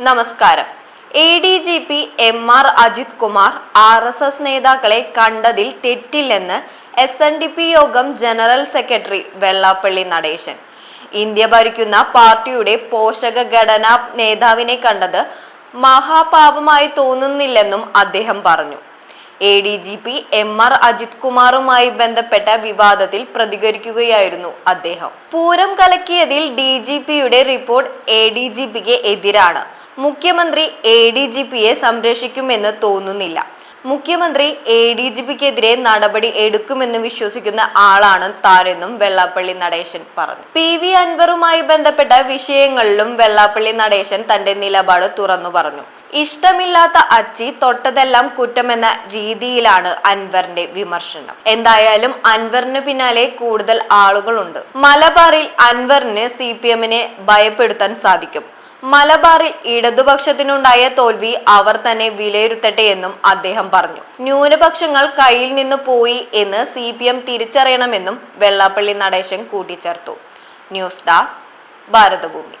നമസ്കാരം. A D G P M R Ajith Kumar R S S നേതാക്കളെ കണ്ടതിൽ തെറ്റില്ലെന്ന് എസ് എൻ ഡി പി യോഗം general secretary Vellappally Natesan. India ഭരിക്കുന്ന പാർട്ടിയുടെ പോഷക ഘടനാ നേതാവിനെ കണ്ടത് മഹാപാപമായി തോന്നുന്നില്ലെന്നും അദ്ദേഹം പറഞ്ഞു. A D G P M R Ajith കുമാറുമായി ബന്ധപ്പെട്ട വിവാദത്തിൽ പ്രതികരിക്കുകയായിരുന്നു അദ്ദേഹം. പൂരം കലക്കിയതിൽ ഡി ജി പിയുടെ റിപ്പോർട്ട് എ ഡി ജി പിക്ക് എതിരാണ്. മുഖ്യമന്ത്രി എ ഡി ജി പിയെ സംരക്ഷിക്കുമെന്ന് തോന്നുന്നില്ല. മുഖ്യമന്ത്രി എ ഡി ജി പിക്കെതിരെ നടപടി എടുക്കുമെന്ന് വിശ്വസിക്കുന്ന ആളാണ് താനെന്നും വെള്ളാപ്പള്ളി നടേശൻ പറഞ്ഞു. പി വി അൻവറുമായി ബന്ധപ്പെട്ട വിഷയങ്ങളിലും വെള്ളാപ്പള്ളി നടേശൻ തന്റെ നിലപാട് തുറന്നു പറഞ്ഞു. ഇഷ്ടമില്ലാത്ത അച്ചി തൊട്ടതെല്ലാം കുറ്റമെന്ന രീതിയിലാണ് അൻവറിന്റെ വിമർശനം. എന്തായാലും അൻവറിന് പിന്നാലെ കൂടുതൽ ആളുകളുണ്ട്. മലബാറിൽ അൻവറിന് സി പി എമ്മിനെ ഭയപ്പെടുത്താൻ സാധിക്കും. മലബാറിൽ ഇടതുപക്ഷത്തിനുണ്ടായ തോൽവി അവർ തന്നെ വിലയിരുത്തട്ടെ എന്നും അദ്ദേഹം പറഞ്ഞു. ന്യൂനപക്ഷങ്ങൾ കയ്യിൽ നിന്ന് പോയി എന്ന് സി പി എം തിരിച്ചറിയണമെന്നും വെള്ളാപ്പള്ളി നടേശൻ കൂട്ടിച്ചേർത്തു. ന്യൂസ് ഡാസ് ഭാരതഭൂമി.